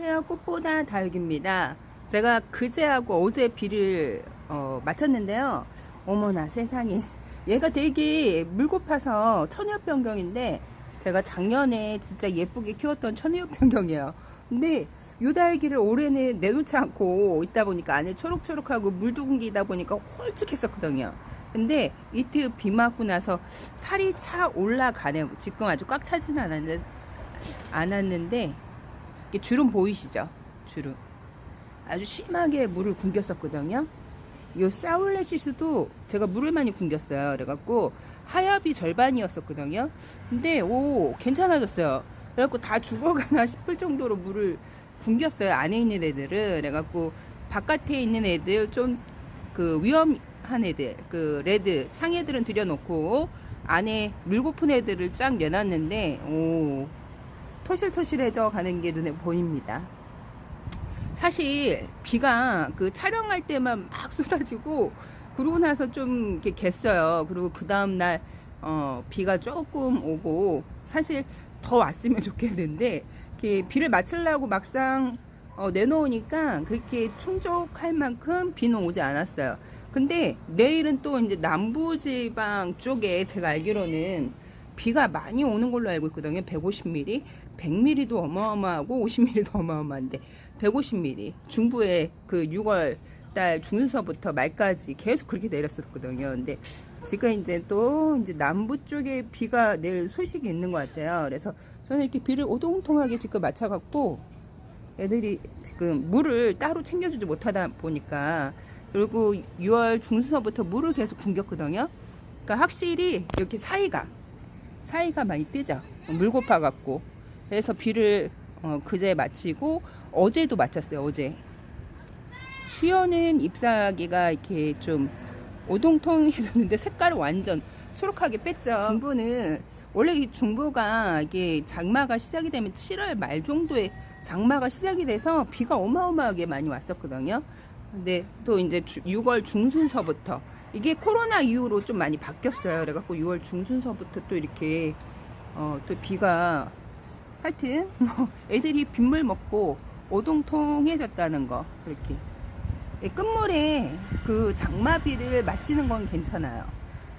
안녕하세요. 꽃보다 다육입니다. 제가 그제하고 어제 비를 어, 마쳤는데요. 어머나 세상에 얘가 되게 물고파서 천엽변경인데 제가 작년에 진짜 예쁘게 키웠던 천엽변경이에요. 근데 요 달기를 올해는 내놓지 않고 있다 보니까 안에 초록초록하고 물두근기다 보니까 홀쭉했었거든요. 근데 이틀 비 맞고 나서 살이 차 올라가네요. 지금 아주 꽉 차진 않았는데, 않았는데 이게 주름 보이시죠? 주름. 아주 심하게 물을 굶겼었거든요. 요 사울레시스도 제가 물을 많이 굶겼어요. 그래갖고 하엽이 절반이었었거든요. 근데 오 괜찮아졌어요. 그래갖고 다 죽어가나 싶을 정도로 물을 굶겼어요. 안에 있는 애들은. 그래갖고 바깥에 있는 애들 좀 그 위험한 애들, 그 레드 상애들은 들여놓고 안에 물고픈 애들을 쫙 내놨는데 오 토실토실해져 가는 게 눈에 보입니다. 사실 비가 그 촬영할 때만 막 쏟아지고 그러고 나서 좀 이렇게 겠어요. 그리고 그 다음 날 어, 비가 조금 오고 사실 더 왔으면 좋겠는데 이렇게 비를 맞추려고 막상 어, 내놓으니까 그렇게 충족할 만큼 비는 오지 않았어요. 근데 내일은 또 이제 남부지방 쪽에 제가 알기로는 비가 많이 오는 걸로 알고 있거든요. 150mm, 100mm도 어마어마하고 50mm도 어마어마한데 150mm 중부에 그 6월 달 중순서부터 말까지 계속 그렇게 내렸었거든요. 근데 지금 이제 또 이제 남부 쪽에 비가 내릴 소식이 있는 것 같아요. 그래서 저는 이렇게 비를 오동통하게 지금 맞춰갖고 애들이 지금 물을 따로 챙겨주지 못하다 보니까 그리고 6월 중순서부터 물을 계속 굶겼거든요. 그러니까 확실히 이렇게 사이가 사이가 많이 뜨죠. 물 고파 갖고. 그래서 비를 어, 그제 마치고 어제도 마쳤어요. 어제. 수연은 잎사귀가 이렇게 좀 오동통해졌는데 색깔을 완전 초록하게 뺐죠. 중부는 원래 이 중부가 이게 장마가 시작이 되면 7월 말 정도에 장마가 시작이 돼서 비가 어마어마하게 많이 왔었거든요. 근데 또 이제 6월 중순서부터 이게 코로나 이후로 좀 많이 바뀌었어요. 그래갖고 6월 중순서부터 또 이렇게 어, 또 비가 하여튼 뭐 애들이 빗물 먹고 오동통해졌다는 거 그렇게 예, 끝물에 그 장마비를 맞히는 건 괜찮아요.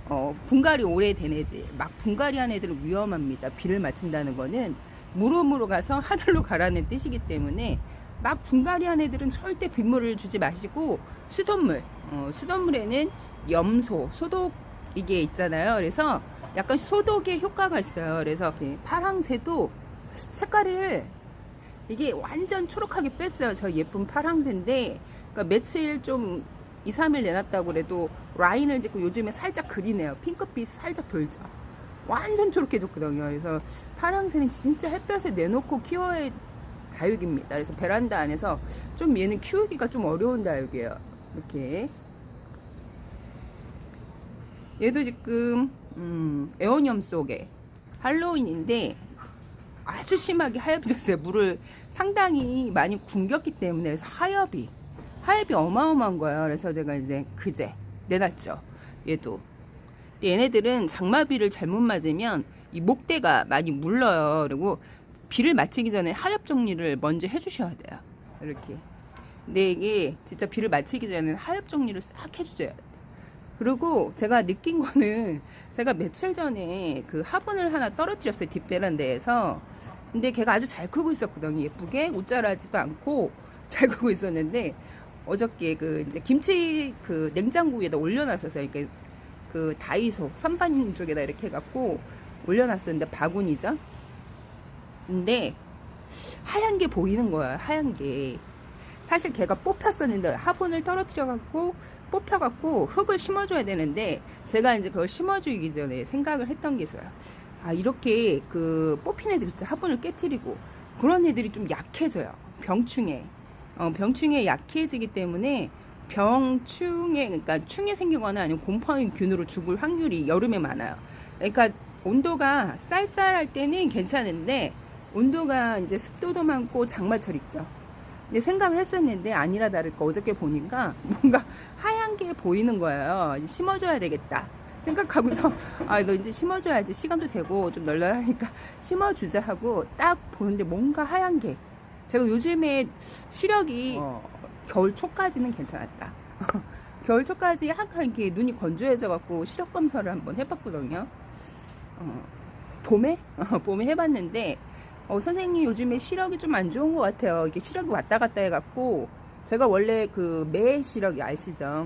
어, 분갈이 오래된 애들, 막 분갈이 한 애들은 위험합니다. 비를 맞춘다는 거는 무릎으로 가서 하늘로 가라는 뜻이기 때문에 막 분갈이 한 애들은 절대 빗물을 주지 마시고 수돗물, 어, 수돗물에는 염소, 소독 이게 있잖아요. 그래서 약간 소독의 효과가 있어요. 그래서 이 파랑새도 색깔을 이게 완전 초록하게 뺐어요. 저 예쁜 파랑새인데 그러니까 며칠 좀 2, 3일 내놨다고 그래도 라인을 짓고 요즘에 살짝 그리네요. 핑크빛 살짝 돌죠. 완전 초록해졌거든요. 그래서 파랑새는 진짜 햇볕에 내놓고 키워야 할 다육입니다. 그래서 베란다 안에서 좀 얘는 키우기가 좀 어려운 다육이에요. 이렇게. 얘도 지금 음, 에어늄 속에 할로윈인데 아주 심하게 하엽이 됐어요. 물을 상당히 많이 굶겼기 때문에 그래서 하엽이 하엽이 어마어마한 거예요. 그래서 제가 이제 그제 내놨죠. 얘도. 얘네들은 장마비를 잘못 맞으면 이 목대가 많이 물러요. 그리고 비를 맞히기 전에 하엽 정리를 먼저 해주셔야 돼요. 이렇게. 근데 이게 진짜 비를 맞히기 전에 하엽 정리를 싹 해주셔야 돼요. 그리고 제가 느낀 거는 제가 며칠 전에 그 화분을 하나 떨어뜨렸어요. 뒷베란다에서. 근데 걔가 아주 잘 크고 있었거든요. 예쁘게 웃자라지도 않고 잘 크고 있었는데 어저께 그 이제 김치 그 냉장고 에다 올려놨었어요. 이렇게 그 다이소 선반 쪽에다 이렇게 해갖고 올려놨었는데 바구니죠. 근데 하얀 게 보이는 거야. 하얀 게. 사실 걔가 뽑혔었는데 화분을 떨어뜨려갖고 뽑혀갖고 흙을 심어줘야 되는데 제가 이제 그걸 심어주기 전에 생각을 했던 게 있어요. 아 이렇게 그 뽑힌 애들 있죠. 화분을 깨트리고 그런 애들이 좀 약해져요. 병충해. 어, 병충해 약해지기 때문에 병충해 그러니까 충해 생기거나 아니면 곰팡이균으로 죽을 확률이 여름에 많아요. 그러니까 온도가 쌀쌀할 때는 괜찮은데 온도가 이제 습도도 많고 장마철 있죠. 근데 생각을 했었는데 아니라 다를까 어저께 보니까 뭔가 하얀 게 보이는 거예요. 심어줘야 되겠다. 생각하고서 아 너 이제 심어줘야지 시간도 되고 좀 널널하니까 심어주자 하고 딱 보는데 뭔가 하얀 게 제가 요즘에 시력이 어, 겨울 초까지는 괜찮았다. 겨울 초까지 약간 이렇게 눈이 건조해져 갖고 시력 검사를 한번 해봤거든요. 어, 봄에? 봄에 해봤는데, 어, 선생님 요즘에 시력이 좀 안 좋은 것 같아요. 이게 시력이 왔다 갔다 해갖고, 제가 원래 그 매 시력이 아시죠?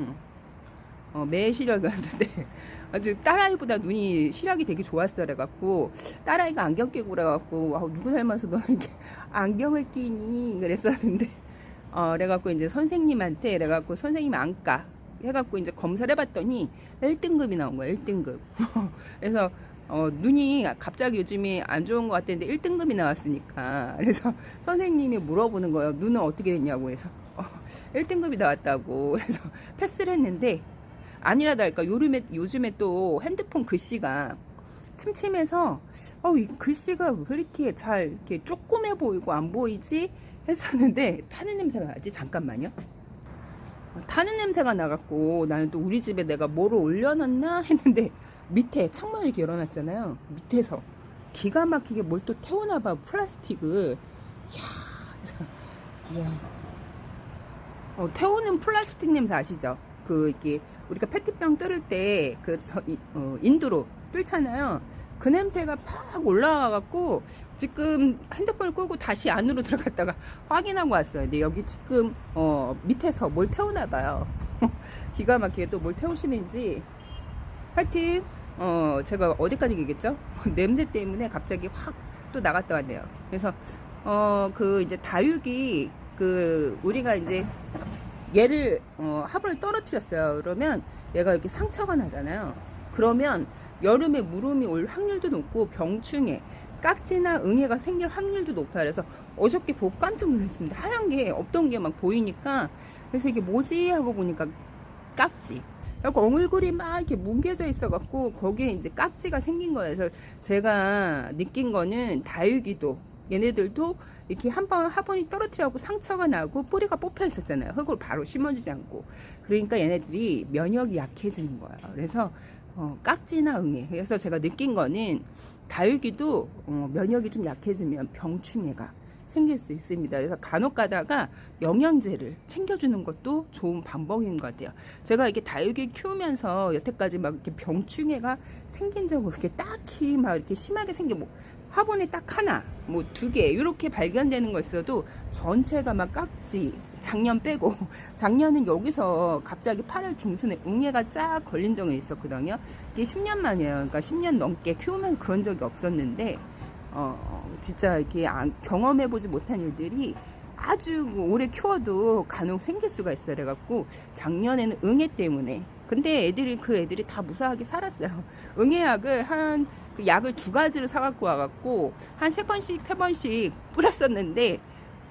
어, 매 시력이었는데, 아주 딸아이보다 눈이 시력이 되게 좋았어 그래갖고 딸아이가 안경 끼고 그래갖고 아, 누구 닮아서 너는 이렇게 안경을 끼니? 그랬었는데. 어 그래갖고 이제 선생님한테 그래갖고 선생님 안과 해갖고 이제 검사를 해봤더니 1등급이 나온 거야 1등급. 그래서 어, 눈이 갑자기 요즘에 안 좋은 것 같았는데 1등급이 나왔으니까. 그래서 선생님이 물어보는 거예요. 눈은 어떻게 됐냐고 해서. 어, 1등급이 나왔다고. 그래서 패스를 했는데 아니라 달까 요즘에 요즘에 또 핸드폰 글씨가 침침해서 어 이 글씨가 왜 이렇게 잘 이렇게 조그매 보이고 안 보이지 했었는데 타는 냄새가 나지 잠깐만요. 어, 타는 냄새가 나갖고 나는 또 우리 집에 내가 뭐를 올려놨나 했는데 밑에 창문을 이렇게 열어놨잖아요. 밑에서 기가 막히게 뭘 또 태워놔봐 플라스틱을. 이야, 참, 이야. 어, 태우는 플라스틱 냄새 아시죠? 그 이게 우리가 페트병 뚫을 때 그 어, 인두로 뚫잖아요. 그 냄새가 팍 올라와 갖고 지금 핸드폰을 끄고 다시 안으로 들어갔다가 확인하고 왔어요. 근데 여기 지금 어, 밑에서 뭘 태우나 봐요. 기가 막히게 또 뭘 태우시는지 하여튼 어, 제가 어디까지 얘기했죠? 냄새 때문에 갑자기 확 또 나갔다 왔네요. 그래서 어, 그 이제 다육이 그 우리가 이제 얘를 어, 화분을 떨어뜨렸어요. 그러면 얘가 이렇게 상처가 나잖아요. 그러면 여름에 무름이 올 확률도 높고 병충해, 깍지나 응애가 생길 확률도 높아요. 그래서 어저께 보고 깜짝 놀랐습니다. 하얀 게 없던 게 막 보이니까 그래서 이게 뭐지 하고 보니까 깍지. 그리고 얼굴이 막 이렇게 뭉개져 있어갖고 거기에 이제 깍지가 생긴 거예요. 그래서 제가 느낀 거는 다육이도 얘네들도 이렇게 한 번 화분이 떨어뜨려고 상처가 나고 뿌리가 뽑혀 있었잖아요. 흙을 바로 심어주지 않고. 그러니까 얘네들이 면역이 약해지는 거예요. 그래서 어, 깍지나 응애. 그래서 제가 느낀 거는 다육이도 어, 면역이 좀 약해지면 병충해가 생길 수 있습니다. 그래서 간혹 가다가 영양제를 챙겨주는 것도 좋은 방법인 것 같아요. 제가 이렇게 다육이 키우면서 여태까지 막 이렇게 병충해가 생긴 적은 그렇게 딱히 막 이렇게 심하게 생겨 뭐 화분에 딱 하나, 뭐 두 개, 이렇게 발견되는 거 있어도 전체가 막 깍지, 작년 빼고, 작년은 여기서 갑자기 8월 중순에 웅해가 쫙 걸린 적이 있었거든요. 이게 10년 만이에요. 그러니까 10년 넘게 키우면서 그런 적이 없었는데, 어, 진짜 이렇게 경험해보지 못한 일들이 아주 오래 키워도 간혹 생길 수가 있어. 그래갖고 작년에는 응애 때문에. 근데 애들이, 그 애들이 다 무사하게 살았어요. 응애약을 한, 그 약을 두 가지를 사갖고 와갖고 한 세 번씩 세 번씩 뿌렸었는데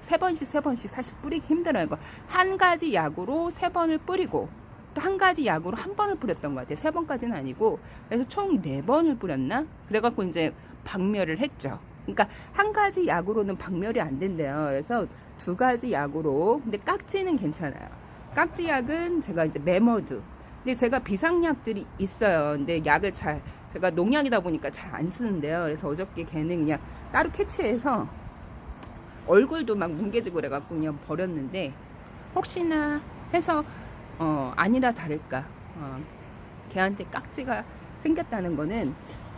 세 번씩 세 번씩 사실 뿌리기 힘들어요. 한 가지 약으로 세 번을 뿌리고 또 한 가지 약으로 한 번을 뿌렸던 것 같아요. 세 번까지는 아니고 그래서 총 네 번을 뿌렸나? 그래갖고 이제 박멸을 했죠. 그러니까 한 가지 약으로는 박멸이 안 된대요. 그래서 두 가지 약으로 근데 깍지는 괜찮아요. 깍지 약은 제가 이제 메머드 근데 제가 비상약들이 있어요. 근데 약을 잘 제가 농약이다 보니까 잘 안 쓰는데요. 그래서 어저께 걔는 그냥 따로 캐치해서 얼굴도 막 뭉개지고 그래갖고 그냥 버렸는데 혹시나 해서 어 아니라 다를까 어 걔한테 깍지가 생겼다는 거는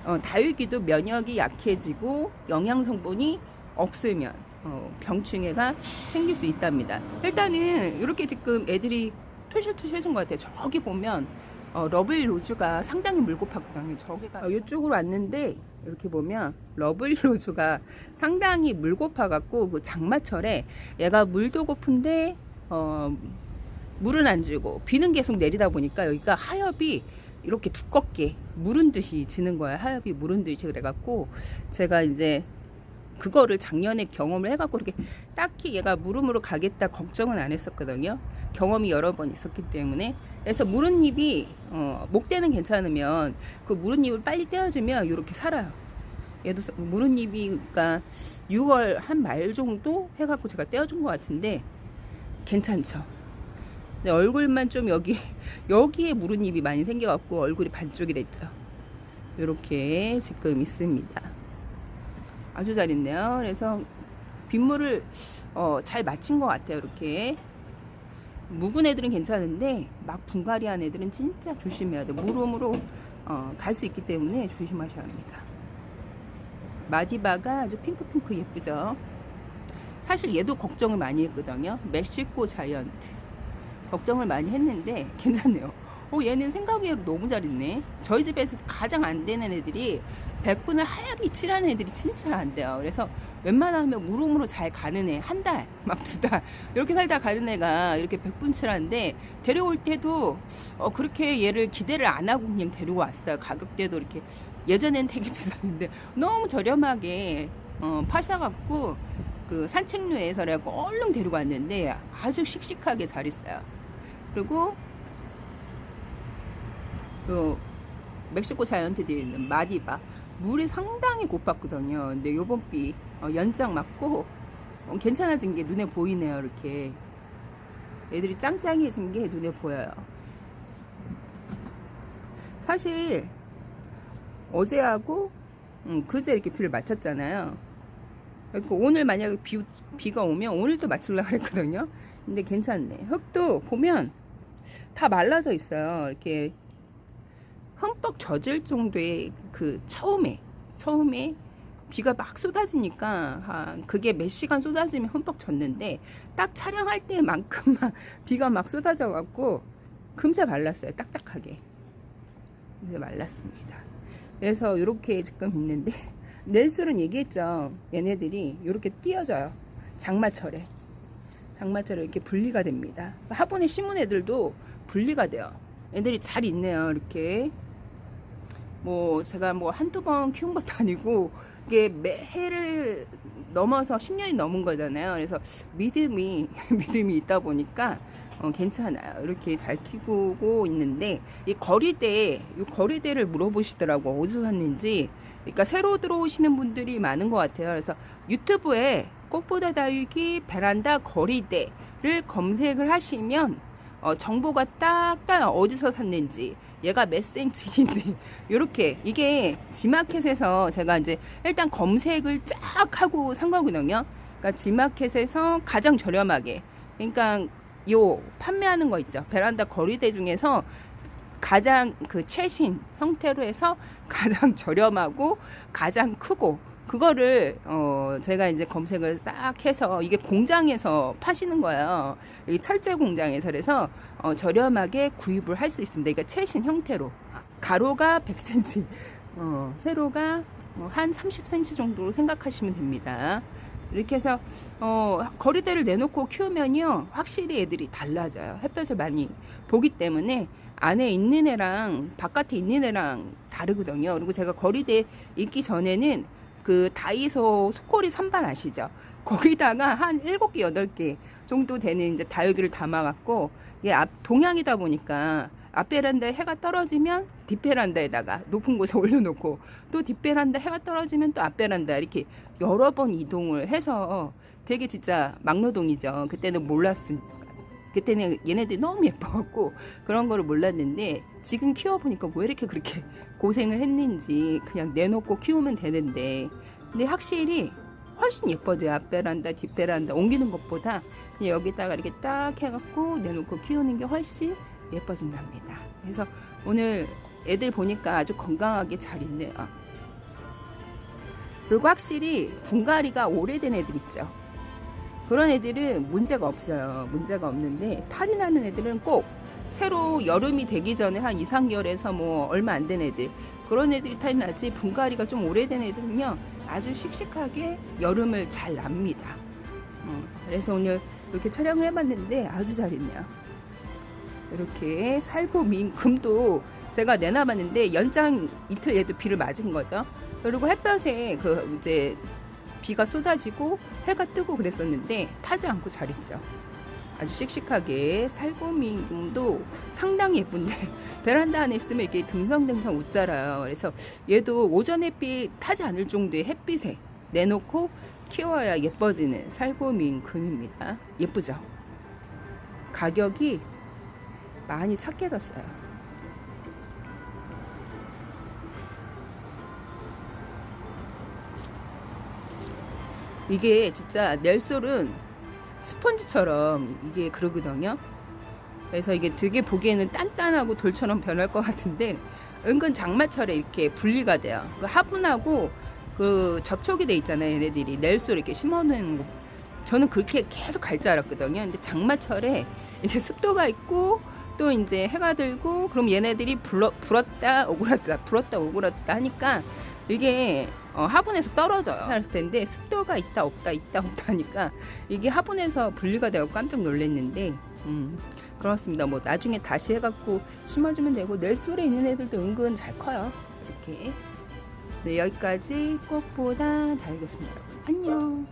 어 다육이도 면역이 약해지고 영양 성분이 없으면 어 병충해가 생길 수 있답니다. 일단은 이렇게 지금 애들이 토실토실해진 것 같아요. 저기 보면 어, 러블 로즈가 상당히 물고팠거든요. 저기가 어, 이쪽으로 왔는데 이렇게 보면 러블 로즈가 상당히 물고파갖고 그 장마철에 얘가 물도 고픈데 어, 물은 안 주고 비는 계속 내리다 보니까 여기가 하엽이 이렇게 두껍게 무른 듯이 지는 거야. 하엽이 무른 듯이 그래갖고 제가 이제 그거를 작년에 경험을 해갖고 이렇게 딱히 얘가 물음으로 가겠다 걱정은 안 했었거든요. 경험이 여러 번 있었기 때문에. 그래서 무른잎이 어, 목대는 괜찮으면 그 무른잎을 빨리 떼어주면 이렇게 살아요. 얘도 무른잎이 그러니까 6월 한 말 정도 해갖고 제가 떼어준 것 같은데 괜찮죠. 근데 얼굴만 좀 여기 여기에 무른잎이 많이 생겨갖고 얼굴이 반쪽이 됐죠. 이렇게 지금 있습니다. 아주 잘 있네요. 그래서 빗물을 어, 잘 맞춘 것 같아요. 이렇게 묵은 애들은 괜찮은데 막 분갈이한 애들은 진짜 조심해야 돼. 물음으로 어, 갈 수 있기 때문에 조심하셔야 합니다. 마디바가 아주 핑크핑크 예쁘죠. 사실 얘도 걱정을 많이 했거든요. 멕시코 자이언트 걱정을 많이 했는데 괜찮네요. 어, 얘는 생각 외로 너무 잘했네. 저희 집에서 가장 안 되는 애들이 백분을 하얗게 칠하는 애들이 진짜 안 돼요. 그래서 웬만하면 물음으로 잘 가는 애, 한 달, 막 두 달, 이렇게 살다 가는 애가 이렇게 백분 칠하는데, 데려올 때도, 어, 그렇게 얘를 기대를 안 하고 그냥 데리고 왔어요. 가격대도 이렇게, 예전엔 되게 비쌌는데, 너무 저렴하게, 어, 파셔갖고, 그 산책로에서 내가 얼른 데리고 왔는데, 아주 씩씩하게 잘 있어요. 그리고, 요, 멕시코 자이언트에 있는 마디바. 물이 상당히 고팠거든요. 근데 요번 비 어, 연장 맞고 어, 괜찮아진 게 눈에 보이네요. 이렇게 애들이 짱짱해진 게 눈에 보여요. 사실 어제하고 음, 그제 이렇게 비를 맞췄잖아요. 그러니까 오늘 만약에 비, 비가 오면 오늘도 맞추려고 했거든요. 근데 괜찮네. 흙도 보면 다 말라져 있어요. 이렇게 흠뻑 젖을 정도의 그 처음에 처음에 비가 막 쏟아지니까 아, 그게 몇 시간 쏟아지면 흠뻑 젖는데 딱 촬영할 때만큼만 비가 막 쏟아져 갖고 금세 말랐어요 딱딱하게. 금세 말랐습니다. 그래서 이렇게 지금 있는데 넬술은 얘기했죠. 얘네들이 이렇게 띄어져요 장마철에. 장마철에 이렇게 분리가 됩니다. 화분에 심은 애들도 분리가 돼요. 애들이 잘 있네요 이렇게 뭐 제가 뭐 한두 번 키운 것도 아니고 이게 매해를 넘어서 10년이 넘은 거잖아요. 그래서 믿음이 믿음이 있다 보니까 어, 괜찮아요. 이렇게 잘 키우고 있는데 이 거리대 이 거리대를 물어보시더라고 어디서 샀는지. 그러니까 새로 들어오시는 분들이 많은 것 같아요. 그래서 유튜브에 꽃보다 다육이 베란다 거리대를 검색을 하시면 어, 정보가 딱딱 어디서 샀는지 얘가 몇 센치인지 이렇게 이게 지마켓에서 제가 이제 일단 검색을 쫙 하고 산 거거든요. 그러니까 지마켓에서 가장 저렴하게 그러니까 요 판매하는 거 있죠. 베란다 거리대 중에서 가장 그 최신 형태로 해서 가장 저렴하고 가장 크고 그거를 어 제가 이제 검색을 싹 해서 이게 공장에서 파시는 거예요. 이 철제 공장에서 그래서 어 저렴하게 구입을 할 수 있습니다. 이게 최신 형태로 가로가 100cm, 어 세로가 뭐한 30cm 정도로 생각하시면 됩니다. 이렇게 해서 어 거리대를 내놓고 키우면요 확실히 애들이 달라져요. 햇볕을 많이 보기 때문에 안에 있는 애랑 바깥에 있는 애랑 다르거든요. 그리고 제가 거리대 있기 전에는 그 다이소 소꼬리 선반 아시죠? 거기다가 한 7개, 8개 정도 되는 이제 다육이를 담아갖고, 이게 앞, 동향이다 보니까 앞 베란다에 해가 떨어지면 뒷 베란다에다가 높은 곳에 올려놓고 또 뒷 베란다 해가 떨어지면 또 앞 베란다 이렇게 여러 번 이동을 해서 되게 진짜 막노동이죠. 그때는 몰랐으니까. 그때는 얘네들이 너무 예뻐갖고 그런 거를 몰랐는데 지금 키워보니까 왜 이렇게 그렇게 고생을 했는지 그냥 내놓고 키우면 되는데 근데 확실히 훨씬 예뻐져요. 앞베란다 뒷베란다 옮기는 것보다 그냥 여기다가 이렇게 딱 해갖고 내놓고 키우는 게 훨씬 예뻐진답니다. 그래서 오늘 애들 보니까 아주 건강하게 잘 있네요. 그리고 확실히 분갈이가 오래된 애들 있죠 그런 애들은 문제가 없어요. 문제가 없는데 탈이 나는 애들은 꼭 새로 여름이 되기 전에 한 2, 3개월에서 뭐 얼마 안 된 애들 그런 애들이 탈이 나지 분갈이가 좀 오래된 애들은요 아주 씩씩하게 여름을 잘 납니다. 어, 그래서 오늘 이렇게 촬영을 해봤는데 아주 잘했네요. 이렇게 살고 민 금도 제가 내놔봤는데 연장 이틀 얘도 비를 맞은 거죠. 그리고 햇볕에 그 이제 비가 쏟아지고 해가 뜨고 그랬었는데 타지 않고 잘 있죠 아주 씩씩하게 살구미금도 상당히 예쁜데 베란다 안에 있으면 이렇게 듬성듬성 웃자라요. 그래서 얘도 오전 햇빛 타지 않을 정도의 햇빛에 내놓고 키워야 예뻐지는 살구민금입니다. 예쁘죠? 가격이 많이 착해졌어요. 이게 진짜 넬솔은 스펀지처럼 이게 그러거든요. 그래서 이게 되게 보기에는 단단하고 돌처럼 변할 것 같은데 은근 장마철에 이렇게 분리가 돼요. 그 화분하고 그 접촉이 돼 있잖아요. 얘네들이 넬솔 이렇게 심어놓은 거. 저는 그렇게 계속 갈 줄 알았거든요. 근데 장마철에 이게 습도가 있고 또 이제 해가 들고 그럼 얘네들이 불어, 불었다 오그랐다 불었다 오그랐다 하니까 이게 어, 화분에서 떨어져요. 살았을 텐데 습도가 있다 없다 있다 없다 하니까 이게 화분에서 분리가 되고 깜짝 놀랐는데 음, 그렇습니다. 뭐 나중에 다시 해갖고 심어주면 되고 넬솔에 있는 애들도 은근 잘 커요. 이렇게 네, 여기까지 꽃보다 달겠습니다. 안녕.